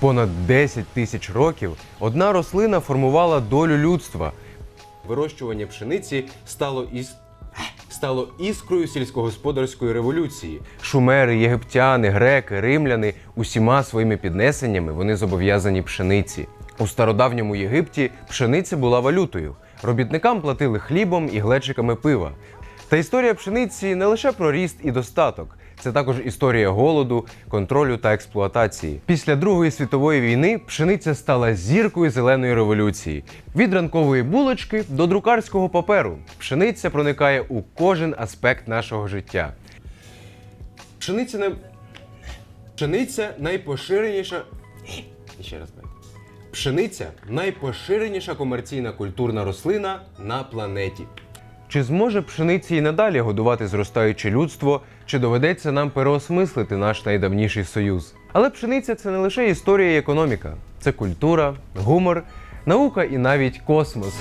Понад 10 тисяч років одна рослина формувала долю людства. Вирощування пшениці стало із стало іскрою сільськогосподарської революції. Шумери, єгиптяни, греки, римляни усіма своїми піднесеннями вони зобов'язані пшениці. У стародавньому Єгипті пшениця була валютою. Робітникам платили хлібом і глечиками пива. Та історія пшениці не лише про ріст і достаток. Це також історія голоду, контролю та експлуатації. Після Другої світової війни пшениця стала зіркою зеленої революції. Від ранкової булочки до друкарського паперу. Пшениця проникає у кожен аспект нашого життя. Пшениця не... Пшениця найпоширеніша. Ще раз. Пшениця найпоширеніша комерційна культурна рослина на планеті. Чи зможе пшениці і надалі годувати зростаюче людство, чи доведеться нам переосмислити наш найдавніший союз? Але пшениця це не лише історія і економіка, це культура, гумор, наука і навіть космос.